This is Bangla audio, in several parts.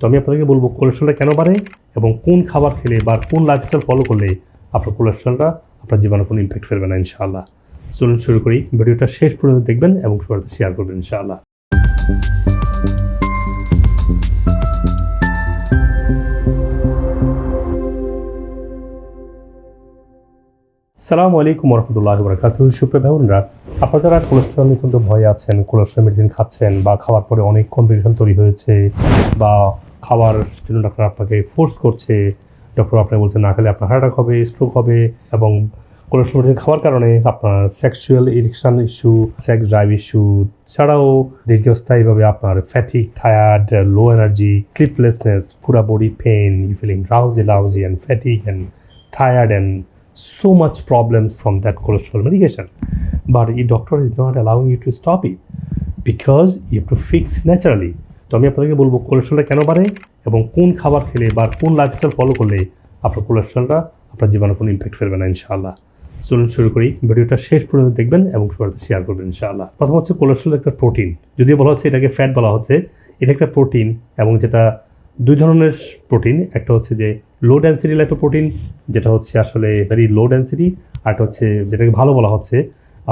তো আমি আপনাদেরকে বলব কোলেস্ট্রলটা কেন বাড়ে এবং কোন খাবার খেলে বা কোন লাইফস্টাইল ফলো করলে আপনার কোলেস্ট্রলটা আপনার জীবনে কোনো ইম্প্যাক্ট ফেলবে না, ইনশাআল্লাহ। চলুন শুরু করি, ভিডিওটা শেষ পর্যন্ত দেখবেন এবং সবার শেয়ার করবেন, ইনশাআল্লাহ। সালাম আলাইকুম রহমতুল্লাহ বরকাত সুপ্রিয় ভাইরা আপনারা যারা কোলেস্ট্রল নিয়ে কিন্তু ভয়ে আছেন কোলেস্ট্রল মেডিসিন খাচ্ছেন বা খাওয়ার পরে অনেক কমপ্লিকেশন তৈরি হয়েছে বা খাবার জন্য ডক্টর আপনাকে ফোর্স করছে ডক্টর আপনাকে বলছে, না খেলে আপনার হার্ট অ্যাটাক হবে স্ট্রোক হবে এবং কোলেস্ট্রল খাওয়ার কারণে আপনার sexual erection issue sex drive issue ছাড়াও দীর্ঘস্থায়ীভাবে আপনার fatigue tired low energy sleeplessness পুরা body pain you feeling drowsy lousy and fatigue and tired and so much problems from that cholesterol medication. But the doctor is not allowing to stop it because you have to fix naturally. তো আমি আপনাদেরকে বলব কোলেস্ট্রলটা কেন বাড়ে এবং কোন খাবার খেলে বা কোন লাইফস্টাইল ফলো করলে আপনার কোলেস্ট্রলটা আপনার জীবনে কোনো ইম্প্যাক্ট ফেলবে না, ইনশাআল্লাহ। চলুন শুরু করি, ভিডিওটা শেষ পর্যন্ত দেখবেন এবং সবার শেয়ার করবেন, ইনশাআল্লাহ। প্রথম হচ্ছে কোলেস্ট্রল একটা প্রোটিন যদিও বলা হচ্ছে এটাকে ফ্যাট বলা হচ্ছে, এটা একটা প্রোটিন এবং যেটা দুই ধরনের প্রোটিন একটা হচ্ছে যে লো ডেন্সিটি লাইপোপ্রোটিন যেটা হচ্ছে আসলে ভেরি লো ডেন্সিটি আর একটা হচ্ছে যেটাকে ভালো বলা হচ্ছে,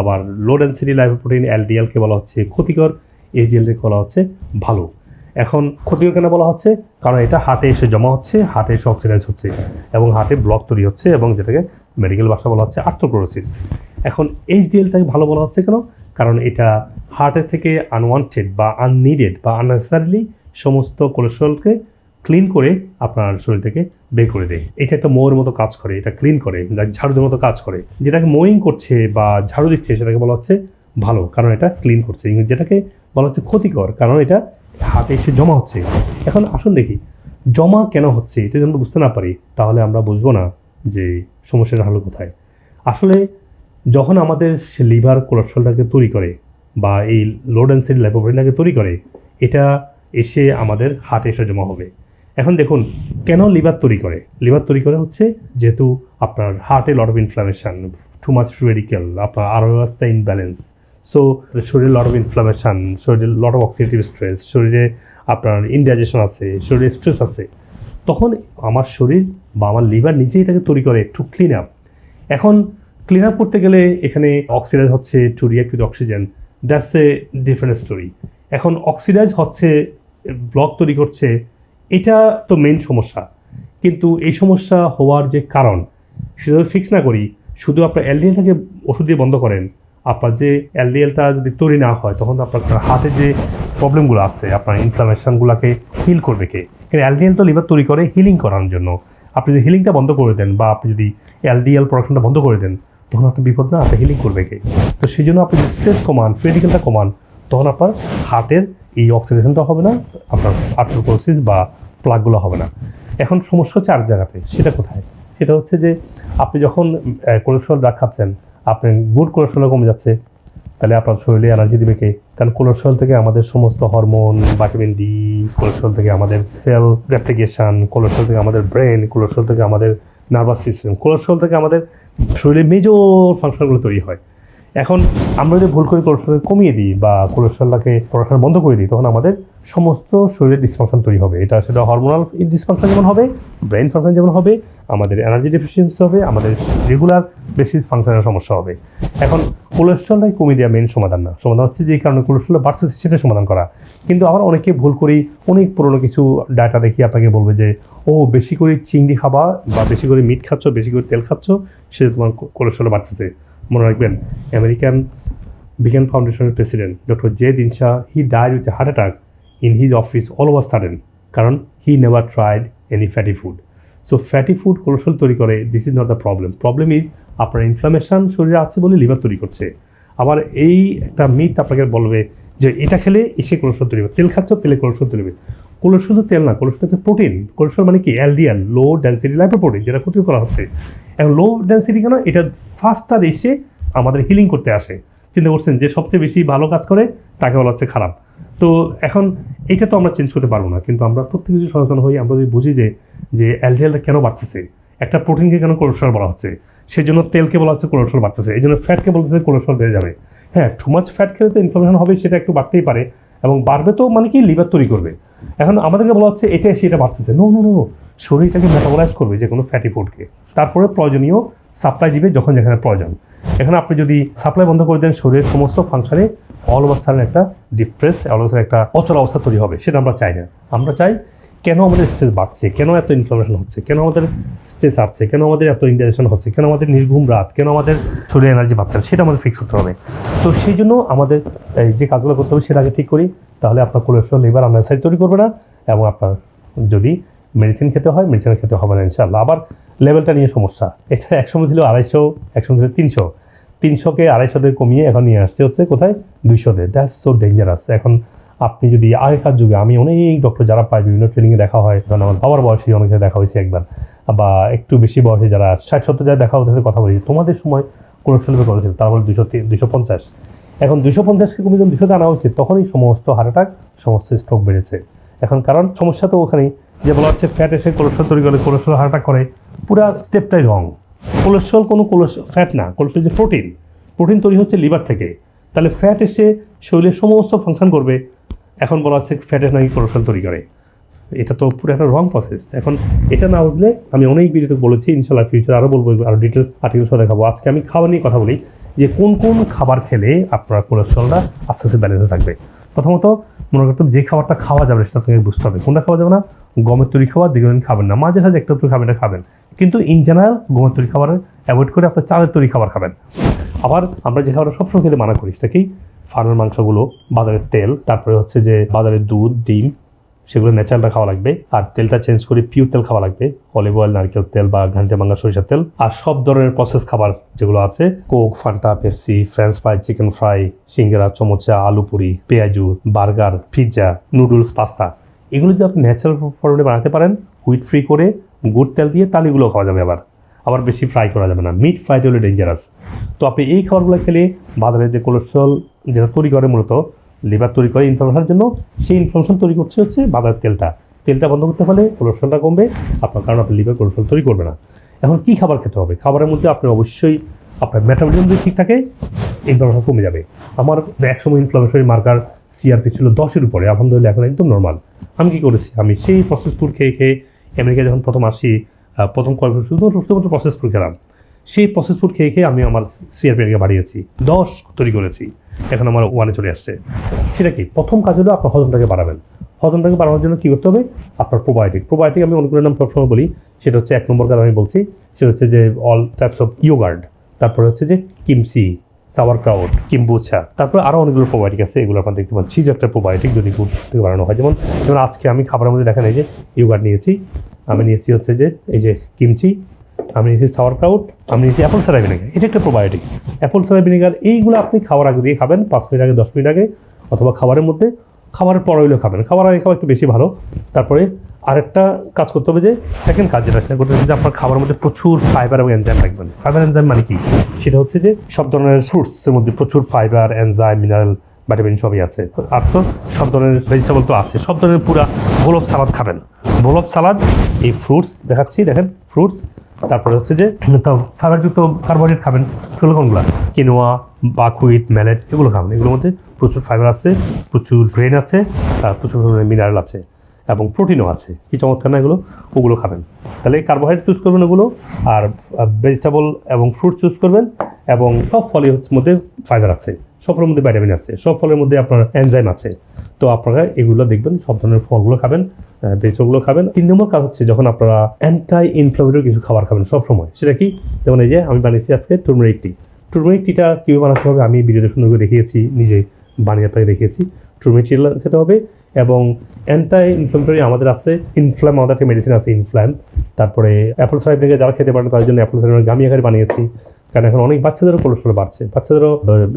আবার লো ডেন্সিটি লাইপোপ্রোটিন এলডিএলকে বলা হচ্ছে ক্ষতিকর এইচডিএলকে বলা হচ্ছে ভালো। এখন ক্ষতিকর কেন বলা হচ্ছে? কারণ এটা হাটে এসে জমা হচ্ছে হাটে এসে অক্সিডাইজ হচ্ছে এবং হাটে ব্লক তৈরি হচ্ছে এবং যেটাকে মেডিকেল ভাষা বলা হচ্ছে আর্থ্রোক্লোরোসিস এখন এইচডিএলটাকে ভালো বলা হচ্ছে কেন? কারণ এটা হার্টের থেকে আনওয়ান্টেড বা আননিডেড বা আননেসারিলি সমস্ত কোলেস্ট্রলকে ক্লিন করে আপনার শরীর থেকে বের করে দেয়। এটা একটা মোয়ের মতো কাজ করে, এটা ক্লিন করে যা ঝাড়ুদের মতো কাজ করে। যেটাকে মোয়িং করছে বা ঝাড়ু দিচ্ছে সেটাকে বলা হচ্ছে ভালো, কারণ এটা ক্লিন করছে। যেটাকে বলা হচ্ছে ক্ষতিকর, কারণ এটা হাতে এসে জমা হচ্ছে। এখন আসুন দেখি, জমা কেন হচ্ছে, এটা যদি আমরা বুঝতে না পারি, তাহলে আমরা বুঝব না যে সমস্যাটা হলো কোথায়। আসলে যখন আমাদের লিভার কোলেস্ট্রলটাকে তৈরি করে বা এই লো ডেন্সিটি লাইপোপ্রোটিনটাকে তৈরি করে, এটা এসে আমাদের হার্টে এসে জমা হবে। এখন দেখুন, কেন লিভার তৈরি করে? লিভার তৈরি করে হচ্ছে যেহেতু আপনার হার্টে lot of inflammation too much radical আপনার আরওয়াসটা ইনব্যালেন্স সো শরীরে লট অফ ইনফ্লামেশন শরীরে লট অফ অক্সিডেটিভ স্ট্রেস শরীরে আপনার ইনডাইজেশন আছে, শরীরে স্ট্রেস আছে। তখন আমার শরীর বা আমার লিভার নিজেই এটাকে তৈরি করে টু ক্লিন আপ এখন ক্লিন আপ করতে গেলে এখানে অক্সিডাইজ হচ্ছে to react with oxygen that's a different story এখন অক্সিডাইজ হচ্ছে ব্লক তৈরি করছে, এটা তো মেন সমস্যা। কিন্তু এই সমস্যা হওয়ার যে কারণ, সেটা ফিক্স না করি। শুধু আপনার এলডিএলটাকে ওষুধ দিয়ে বন্ধ করেন। আপনার যে এলডিএলটা যদি তৈরি না হয়, তখন আপনার হাতে যে প্রবলেমগুলো আছে, আপনার ইনফ্লামেশনগুলোকে হিল করবে কে? কিন্তু এলডিএল তো লিভার তৈরি করে হিলিং করার জন্য। আপনি যদি হিলিংটা বন্ধ করে দেন বা আপনি যদি এলডিএল প্রোডাকশনটা বন্ধ করে দেন, তখন আপনার বিপদ না আপনার হিলিং করবে কে? তো সেই জন্য আপনি যদি স্ট্রেস কমান ফ্রেডিক্যালটা কমান, তখন আপনার হাতের এই অক্সিডেশনটা হবে না, আপনার আর্থ্রোকোসিস বা প্লাগগুলো হবে না। এখন সমস্যা হচ্ছে আর জায়গাতে, সেটা কোথায়? সেটা হচ্ছে যে আপনি যখন কোলেস্ট্রল ড্রাগ খাচ্ছেন আপনি গুড কোলেস্ট্রল কমে যাচ্ছে, তাহলে আপনার শরীরে এনার্জি দিবে কে? কারণ কোলেস্ট্রল থেকে আমাদের সমস্ত হরমোন ভিটামিন ডি কোলেস্ট্রল থেকে আমাদের সেল রেপ্লিকেশন কোলেস্ট্রল থেকে আমাদের ব্রেন কোলেস্ট্রল থেকে আমাদের নার্ভাস সিস্টেম কোলেস্ট্রল থেকে আমাদের শরীরের মেজর ফাংশনগুলো তৈরি হয়। এখন আমরা যদি ভুল করে কোলেস্ট্রল কমিয়ে দিই বা কোলেস্ট্রলটাকে প্রোডাকশন বন্ধ করে দিই, তখন আমাদের সমস্ত শরীরের ডিসফাংশন তৈরি হবে। এটা সেটা হরমোনাল ডিসফাংশন যেমন হবে ব্রেন ফাংশন যেমন হবে আমাদের এনার্জি ডেফিসিয়েন্সি হবে, আমাদের রেগুলার বেসিস ফাংশনের সমস্যা হবে। এখন কোলেস্ট্রলটাই কমিয়ে দেওয়া মেন সমাধান না। সমাধান হচ্ছে যে কারণে কোলেস্ট্রল বাড়ছে, সেটা সমাধান করা। কিন্তু আবার অনেকে ভুল করি, অনেক পুরনো কিছু ডাটা দেখি, আপনাকে বলবে যে, ও, বেশি করে চিংড়ি খাবা বা বেশি করে মিট খাচ্ছ, বেশি করে তেল খাচ্ছ, সেটা তোমার কোলেস্ট্রল বাড়তেছে। মনে রাখবেন আমেরিকান বিজ্ঞান ফাউন্ডেশনের president doctor J Dinshah he died with heart attack in his office all over sudden কারণ he never tried any fatty food so fatty food cholesterol তৈরি করে this is not the problem problem is আপনার ইনফ্লামেশন শরীরে আছে বলে লিভার তৈরি করছে। আবার এই একটা মিথ আপনাকে বলবে যে এটা খেলে এসে কোলেস্ট্রল তৈরি হবে। তেল খাচ্ছ, তেলে কোলেস্ট্রল তৈরি হবে। কোলেস্ট্রল তো তেল না কোলেস্ট্রল তো প্রোটিন কোলেস্ট্রল মানে কি? এলডিএল লো ডেন্সিটি লাইপোপ্রোটিন যেটা ক্ষতি করা হচ্ছে। এখন লো ডেন্সিটি কেন? এটা ফাস্টার এসে আমাদের হিলিং করতে আসে। চিন্তা করছেন যে সবচেয়ে বেশি ভালো কাজ করে, তাকে বলা হচ্ছে খারাপ। তো এখন এটা তো আমরা চেঞ্জ করতে পারব না, কিন্তু আমরা প্রত্যেকে যদি সচেতন হই, আমরা যদি বুঝি যে যে এলডিএলটা কেন বাড়তেছে, একটা প্রোটিনকে কেন কোলেস্ট্রল বলা হচ্ছে সেই জন্য তেলকে বলা হচ্ছে কোলেস্ট্রল বাড়তেছে এই জন্য ফ্যাটকে বলতেছে কোলেস্ট্রল বেড়ে যাবে। হ্যাঁ টু মাচ ফ্যাট খেলে তো ইনফ্লামেশন হবে, সেটা একটু বাড়তেই পারে, এবং বাড়বে তো মানে কি লিভার তৈরি করবে। এখন আমাদেরকে বলা হচ্ছে এটা, সেটা বাড়তেছে। নো নো নো শরীরটাকে মেটাবলাইজ করবে যে কোনো ফ্যাটি ফুডকে তারপরে প্রয়োজনীয় সাপ্লাই দিবে যখন যেখানে প্রয়োজন। এখানে আপনি যদি সাপ্লাই বন্ধ করে দেন, শরীরের সমস্ত ফাংশনে অল অবস্থানের একটা ডিপ্রেস অল অবস্থার একটা অচল অবস্থা তৈরি হবে, সেটা আমরা চাই না। আমরা চাই কেন আমাদের স্ট্রেস বাড়ছে, কেন এত ইনফ্লামেশন হচ্ছে, কেন আমাদের স্ট্রেস আসছে, কেন আমাদের এত ইন্ডাইজেশন হচ্ছে, কেন আমাদের নির্ঘুম রাত, কেন আমাদের শরীরে এনার্জি পাচ্ছে সেটা আমাদের ফিক্স করতে হবে। তো সেই জন্য আমাদের এই যে কাজগুলো করতে হবে, সেটা আগে ঠিক করি, তাহলে আপনার কোলেস্ট্রল লিভার আনসাইড তৈরি করবে না, এবং আপনার যদি মেডিসিন খেতে হয় মেডিসিন খেতে হবে না ইনশাল্লাহ আবার লেভেলটা নিয়ে সমস্যা, এটা একসময় ছিল আড়াইশো, একসময় ছিল তিনশো। তিনশোকে আড়াইশোতে কমিয়ে এখন নিয়ে আসছে হচ্ছে কোথায়? দুইশোতে দ্যাটস সো ডেঞ্জারাস এখন আপনি যদি আগেকার যুগে আমি অনেক ডক্টর যারা পায়, বিভিন্ন ট্রেনিংয়ে দেখা হয় কারণ আমার বাবার বয়সী অনেক দেখা হয়েছে একবার। বা একটু বেশি বয়সে যারা ষাট সত্তর যারা দেখা হতে কথা বলি। তোমাদের সময় কোলেস্ট্রল কত ছিল, তারপরে দুশো দুশো পঞ্চাশ। এখন দুশো পঞ্চাশকে কমে যখন দুশোতে আনা হয়েছে, তখনই সমস্ত হার্ট অ্যাটাক সমস্ত স্ট্রোক বেড়েছে। এখন কারণ সমস্যা তো ওখানেই। যে বলা হচ্ছে ফ্যাট এসে কোলেস্ট্রল তৈরি করে কোলেস্ট্রল হার্ট অ্যাটাক করে, পুরা স্টেপটাই রং কোলেস্ট্রল কোনো কোলেস্ট্রল ফ্যাট না, কোলেস্ট্রল যে প্রোটিন প্রোটিন তৈরি হচ্ছে লিভার থেকে। তাহলে ফ্যাট এসে শরীরের সমস্ত ফাংশন করবে। এখন বলা হচ্ছে ফ্যাটে নাকি কোলেস্ট্রল তৈরি করে। এটা তো পুরো একটা রং প্রসেস এখন এটা না বুঝলে আমি অনেক ভিডিওতে বলেছি ইনশাল্লাহ ফিউচার আরও বলব আরও ডিটেলস আর্টিকেল সহ দেখাবো। আজকে আমি খাবার নিয়ে কথা বলি যে কোন কোন খাবার খেলে আপনার কোলেস্ট্রলটা আস্তে আস্তে ব্যালেন্সে থাকবে। প্রথমত মনে করতে হবে যে খাবারটা খাওয়া যাবে সেটা আপনাকে বুঝতে হবে। কোনটা খাওয়া যাবে না? গমের তৈরি খাবার, দীর্ঘদিন খাবেন না। মাঝে সাঝে একটু একটু খাবেন, এটা খাবেন। কিন্তু ইন জেনারেল গমের তৈরি খাবার অ্যাভয়েড করে আপনার চালের তৈরি খাবার খাবেন। আবার আমরা যে খাবারটা সবসময় খেতে মানা করি, সেটা কি? ফার্মের মাংসগুলো, বাজারের তেল, তারপরে হচ্ছে যে বাজারের দুধ, ডিম, সেগুলো ন্যাচারালটা খাওয়া লাগবে। আর তেলটা চেঞ্জ করে পিওর তেল খাওয়া লাগবে। অলিভ অয়েল নারকেল তেল বা ঘান্টে মাঙ্গা সরিষার তেল। আর সব ধরনের প্রসেস খাবার যেগুলো আছে, Coke Fanta Pepsi French fry chicken fry সিঙ্গারা, চমচা, আলু পুরি, পেঁয়াজু, বার্গার পিৎজা নুডলস পাস্তা এগুলো যদি আপনি ন্যাচারাল ফর্মে বানাতে পারেন হুইট ফ্রি করে গুড় তেল দিয়ে তালিগুলো খাওয়া যাবে আবার। আবার বেশি ফ্রাই করা যাবে না। মিট ফ্রাইটা হলে ডেঞ্জারাস তো আপনি এই খাবারগুলো খেলে বাজারে যে কোলেস্ট্রল যেটা তৈরি করে মূলত লিভার তৈরি করে ইনফ্লামেশনের জন্য, সেই ইনফ্লামেশন তৈরি করছে হচ্ছে বাজারের তেলটা। তেলটা বন্ধ করতে পারলে কোলেস্ট্রলটা কমবে, আপনার কারণ আপনার লিভার কোলেস্ট্রল তৈরি করবে না। এখন কী খাবার খেতে হবে? খাবারের মধ্যে আপনার অবশ্যই আপনার মেটাবলিজম যদি ঠিক থাকে ইনফ্লামেশন কমে যাবে। আমার একসময় ইনফ্লামেশনের মার্কার সিআরপি ছিল দশের উপরে। আলহামদুলিল্লাহ, এখন একদম নর্মাল আমি কী করেছি? আমি সেই প্রসেস ফুড খেয়ে খেয়ে আমেরিকা যখন প্রথম আসি প্রথম কয়েক শুধুমাত্র প্রসেস ফুড খেলাম। সেই প্রসেস ফুড খেয়ে খেয়ে আমি আমার সিআরপিএনকে বাড়িয়েছি। দশ তৈরি করেছি। এখন আমার ওয়ানে চলে আসছে। সেটা কি? প্রথম কাজ হলো আপনার হজমটাকে বাড়াবেন। হজমটাকে বাড়ানোর জন্য কী করতে হবে? আপনার প্রোবায়োটিক প্রোবায়োটিক আমি অনেকগুলো নাম সবসময় বলি, সেটা হচ্ছে এক নম্বর কাজ আমি বলছি, সেটা হচ্ছে যে অল টাইপস অফ ইয়োগার্ড তারপরে হচ্ছে যে কিমসি সাওয়ার ক্রাউড কিম্বুচা তারপরে আরও অনেকগুলো প্রোবায়োটিক আছে, এগুলো আপনার দেখতে পাচ্ছি যে একটা প্রোবায়োটিক যদি গুড় থেকে বানানো হয়। যেমন যেমন আজকে আমি খাবারের মধ্যে দেখেন এই যে ইউগার নিয়েছি, আমি নিয়েছি হচ্ছে যে এই যে কিমচি আমি নিয়েছি সাওয়ার ক্রাউড আমি নিয়েছি অ্যাপল সারাই ভিনেগার এটা একটা প্রোবায়োটিক অ্যাপল সারাই ভিনেগার এইগুলো আপনি খাওয়ার আগে দিয়ে খাবেন, পাঁচ মিনিট আগে, দশ মিনিট আগে, অথবা খাবারের মধ্যে, খাবারের পর হইলেও খাবেন। খাবার আগে খাওয়া একটু বেশি ভালো। তারপরে আরেকটা কাজ করতে হবে যে সেকেন্ড কাজ যেটা, সেটা করতে হবে যে আপনার খাবারের মধ্যে প্রচুর ফাইবার এবং এনজাইম রাখবেন। ফাইবার এনজাইম মানে কি? সেটা হচ্ছে যে, সব ধরনের ফ্রুটসের মধ্যে প্রচুর ফাইবার এনজাইম মিনারেল ভিটামিন সবই আছে। আর তো সব ধরনের ভেজিটেবল তো আছে। সব ধরনের পুরা অফ সালাদ খাবেন। অফ সালাদ এই ফ্রুটস দেখাচ্ছি, দেখেন ফ্রুটস তারপরে হচ্ছে যে ফাইবারযুক্ত কার্বোহাইড্রেট খাবেন। সেগুলো কোনগুলো? কিনোয়া বাকুইট ম্যালেট এগুলো খাবেন। এগুলোর মধ্যে প্রচুর ফাইবার আছে, প্রচুর ড্রেন আছে, আর প্রচুর ধরনের মিনারেল আছে। এবং প্রোটিনও আছে। কি চমৎকার না এগুলো? ওগুলো খাবেন। তাহলে কার্বোহাইড্রেট চুজ করবেন ওগুলো, আর ভেজিটেবল এবং ফ্রুট চুজ করবেন, এবং সব ফলের মধ্যে ফাইবার আছে। সব ফলের মধ্যে ভিটামিন আছে। সব ফলের মধ্যে আপনার এনজাইম আছে। তো আপনারা এগুলো দেখবেন, সব ধরনের ফলগুলো খাবেন ভেজিটেবলগুলো খাবেন। তিন নম্বর কাজ হচ্ছে যখন আপনারা অ্যান্টাই ইনফ্লামেটরি কিছু খাবার খাবেন সব সময়। সেটা কি? যেমন এই যে আমি বানিয়েছি আজকে টুরমেরিক টি টুরমেরিক টিটা কীভাবে বানাতে হবে আমি ভিডিওতে সুন্দর করে দেখিয়েছি, নিজে বানিয়ে আপনাকে দেখিয়েছি। টুরমেরিক টি খেতে হবে এবং অ্যান্টাই ইনফ্লামেটরি আমাদের আছে ইনফ্ল্যাম আমাদের একটা মেডিসিন আছে ইনফ্ল্যাম তারপরে অ্যাপল সাইড থেকে যারা খেতে পারেন তাদের জন্য অ্যাপল সাইড গামি আকারে বানিয়েছি, কারণ এখন অনেক বাচ্চাদেরও কোলেস্ট্রল বাড়ছে, বাচ্চাদেরও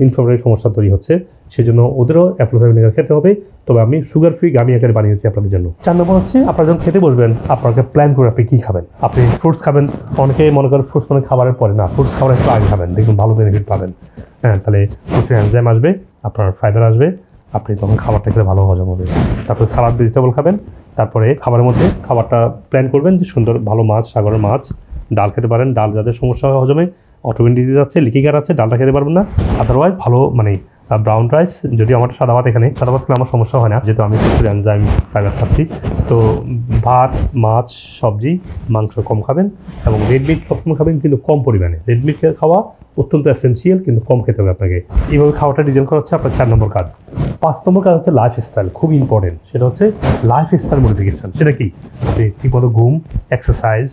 ইনফ্লামেটরি সমস্যা তৈরি হচ্ছে, সেজন্য ওদেরও অ্যাপল সাইড খেতে হবে, তবে আমি সুগার ফ্রি গামি আকারে বানিয়েছি আপনাদের জন্য। চার নম্বর হচ্ছে, আপনারা যখন খেতে বসবেন, আপনাকে প্ল্যান করে আপনি কী খাবেন? আপনি ফ্রুটস খাবেন, অনেকে মনে করেন ফ্রুটস মানে খাবারের পরে না ফ্রুটস খাবার একটু আগে খাবেন দেখুন ভালো বেনিফিট পাবেন। হ্যাঁ তাহলে প্রচুর এনজাইম আসবে, আপনার ফাইবার আসবে আপনি তখন খাবারটা খেলে ভালো হজম হবে। তারপরে সালাদ ভেজিটেবল খাবেন। তারপরে খাবারের মধ্যে খাবারটা প্ল্যান করবেন যে সুন্দর ভালো মাছ, সাগরের মাছ, ডাল খেতে পারেন। ডাল যাদের সমস্যা হয় হজমে অটোমেটিক ডিজিজ আছে লিকিগার আছে, ডালটা খেতে পারবেন না। আদারওয়াইজ ভালো মানে ব্রাউন রাইস যদি আমার সাদা ভাত এখানে, সাদা ভাত খেলে আমার সমস্যা হয় না, যেহেতু আমি প্রচুর এনজাইম ফাইবার খাচ্ছি। তো ভাত, মাছ, সবজি, মাংস কম খাবেন এবং রেড মিট সবসময় খাবেন, কিন্তু কম পরিমাণে। রেড মিট খাওয়া অত্যন্ত এসেন্সিয়াল কিন্তু কম খেতে হবে আপনাকে। এইভাবে খাওয়াটা ডিজাইন করা হচ্ছে আপনার চার নম্বর কাজ। পাঁচ নম্বর কাজ হচ্ছে লাইফ স্টাইল খুব ইম্পর্টেন্ট সেটা হচ্ছে লাইফ স্টাইল মডিফিকেশন সেটা কি? ঠিকমতো ঘুম এক্সারসাইজ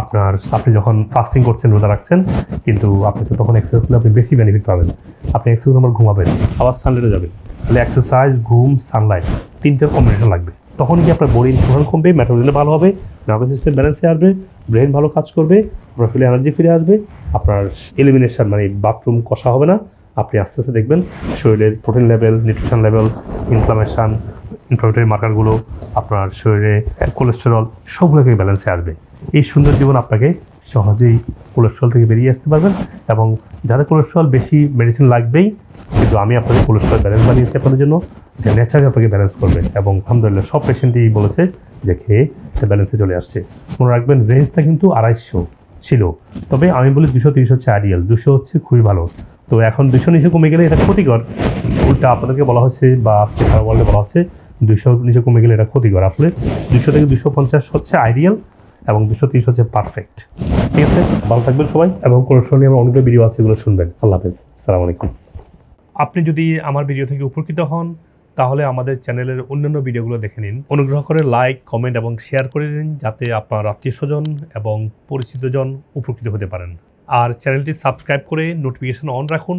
আপনার আপনি যখন ফাস্টিং করছেন, রোজা রাখছেন, কিন্তু আপনি তো তখন এক্সারসাইজ করলে আপনি বেশি বেনিফিট পাবেন। আপনি এক্সারসাইজ আমার ঘুমাবেন, আবার সানলাইটে যাবেন। তাহলে এক্সারসাইজ ঘুম সানলাইট তিনটার কম্বিনেশন লাগবে। তখন কি আপনার বডি ইনফ্লুয়েন্স কমবে মেটাবলিজম ভালো হবে নার্ভাস সিস্টেম ব্যালেন্সে আসবে ব্রেন ভালো কাজ করবে, আপনার ফিলে এনার্জি ফিরে আসবে, আপনার এলিমিনেশন মানে বাথরুম কষা হবে না। আপনি আস্তে আস্তে দেখবেন শরীরের protein level nutrition level inflammation inflammatory মার্কারগুলো আপনার শরীরে কোলেস্টেরল সবগুলোকে ব্যালেন্সে আসবে। এই সুন্দর জীবন আপনাকে সহজেই কোলেস্ট্রল থেকে বেরিয়ে আসতে পারবেন এবং যাদের কোলেস্ট্রল বেশি মেডিসিন লাগবেই, কিন্তু আমি আপনাদের কোলেস্ট্রল ব্যালেন্স বানিয়েছি আপনাদের জন্য, যে ন্যাচারালি আপনাকে ব্যালেন্স করবে এবং আলহামদুলিল্লাহ সব পেশেন্টই বলেছে যে খেয়ে ব্যালেন্সে চলে আসছে। মনে রাখবেন রেঞ্জটা কিন্তু আড়াইশো ছিল। তবে আমি বলি দুশো তিরিশ হচ্ছে আইডিয়াল দুশো হচ্ছে খুবই ভালো। তো এখন দুশো নিচে কমে গেলে এটা ক্ষতিকর। উল্টা আপনাদেরকে বলা হচ্ছে বা আজকে ওয়ার্ল্ডে বলা হচ্ছে দুশো নিচে কমে গেলে এটা ক্ষতিকর। আসলে দুশো থেকে দুশো পঞ্চাশ হচ্ছে আইডিয়াল এবং দুশো তিরিশ হচ্ছে পারফেক্ট ঠিক আছে? ভালো থাকবেন সবাই এবং কোলেস্ট্রল নিয়ে আমার অনেকগুলো ভিডিও আছে, এগুলো শুনবেন। আল্লাহ হাফেজ। সালাম আলাইকুম। আপনি যদি আমার ভিডিও থেকে উপকৃত হন, তাহলে আমাদের চ্যানেলের অন্যান্য ভিডিওগুলো দেখে নিন। অনুগ্রহ করে লাইক কমেন্ট এবং শেয়ার করে দিন, যাতে আপনার আত্মীয় স্বজন এবং পরিচিতজন উপকৃত হতে পারেন। আর চ্যানেলটি সাবস্ক্রাইব করে নোটিফিকেশন অন রাখুন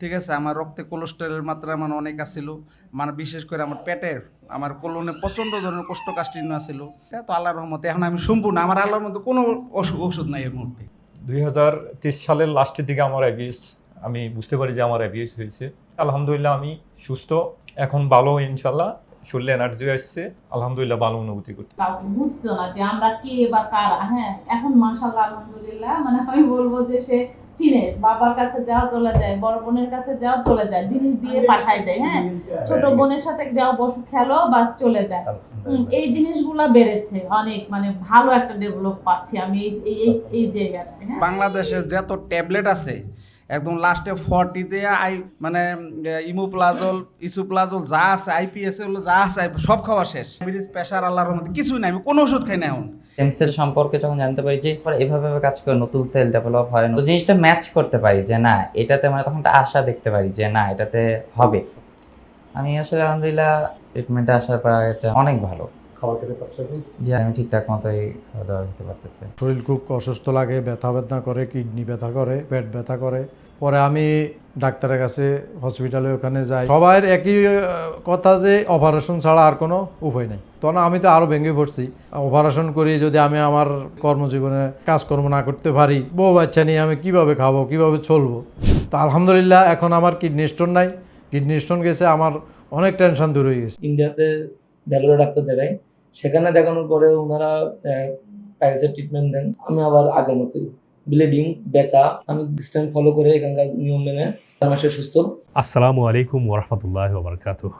ঠিক আছে? আমার রক্তে কোলেস্টেরলের মাত্রা মানে অনেক আছিল। মানে বিশেষ করে আমার পেটের আমার কোলনে প্রচণ্ড ধরনের কোষ্ঠকাঠিন্য ছিল তো আল্লাহর রহমতে এখন আমি সম্পূর্ণ আমার আল্লাহর মধ্যে কোনো ওষুধ ওষুধ নাই এর মুহূর্তে দুই হাজার তেইশ সালের লাস্টের দিকে আমার অ্যাবিএস আমি বুঝতে পারি যে আমার অ্যাবিএস হয়েছে। আলহামদুলিল্লাহ আমি সুস্থ এখন ভালো ইনশাল্লাহ শরীরে এনার্জি আসছে আলহামদুলিল্লাহ ভালো অনুভূতি করছি। কাউকে বুঝতো না যে আমরা কে বা কারা হ্যাঁ এখন আলহামদুলিল্লাহ মানে আমি বলব যে সে চিনে বাবার কাছে যাও চলে যায় বড় বোনের কাছে যাও চলে যায় জিনিস দিয়ে পাঠায় দেয় হ্যাঁ? ছোট বোনের সাথে যাও বসু খেলো বাস চলে যায়। হুম, এই জিনিসগুলা বেড়েছে অনেক মানে ভালো একটা ডেভেলপ পাচ্ছি আমি এই এই এই জায়গাটায় হ্যাঁ? বাংলাদেশের যত ট্যাবলেট আছে একদম লাস্টে ফর্টিতে আই মানে ইমোপ্লাজল ইসুপ্লাজল যা আছে আইপিএস যা আছে, সব খাওয়া শেষ। ডায়াবেটিস প্রেশার আল্লাহর মধ্যে কিছুই নাই, আমি কোনো ওষুধ খাই না এখন। স্টেম সেল সম্পর্কে যখন জানতে পারি যে এভাবে কাজ করে নতুন সেল ডেভেলপ হয় তো জিনিসটা ম্যাচ করতে পারি যে, না, এটাতে মানে তখন একটা আশা দেখতে পারি যে, না, এটাতে হবে। আমি আসলে আলহামদুলিল্লাহ ট্রিটমেন্টে আসার পর অনেক ভালো। খাবার খেতে পারছ যে আমি ঠিকঠাক মতোই খাওয়া দাওয়া খেতে পারতেছি। শরীর খুব অসুস্থ লাগে ব্যথা ব্যথা করে কিডনি ব্যথা করে পেট ব্যথা করে। পরে আমি ডাক্তারের কাছে হসপিটালে ওখানে যাই। সবার একই কথা যে অপারেশন ছাড়া আর কোনো উপায় নেই। তখন আমি তো আরও ভেঙে পড়ছি। অপারেশন করি যদি আমি আমার কর্মজীবনে কাজকর্ম না করতে পারি বউ বাচ্চা নিয়ে আমি কীভাবে খাব কীভাবে চলবো? তো আলহামদুলিল্লাহ এখন আমার কিডনি স্টোন নাই। কিডনি স্টোন গেছে আমার অনেক টেনশন দূর হয়ে গেছে। ইন্ডিয়াতে ডাক্তার দেখাই সেখানে দেখানোর পরে ওনারা প্যারাসের ট্রিটমেন্ট দেন। আমি আবার আগের মতোই ব্লিডিং ব্যথা, আমি ডিস্টেন্স ফলো করে এখানকার নিয়ম মেনে আমার সুস্থ। আসসালামু আলাইকুম ওরহমতুল্লাহ বারকাতুহ।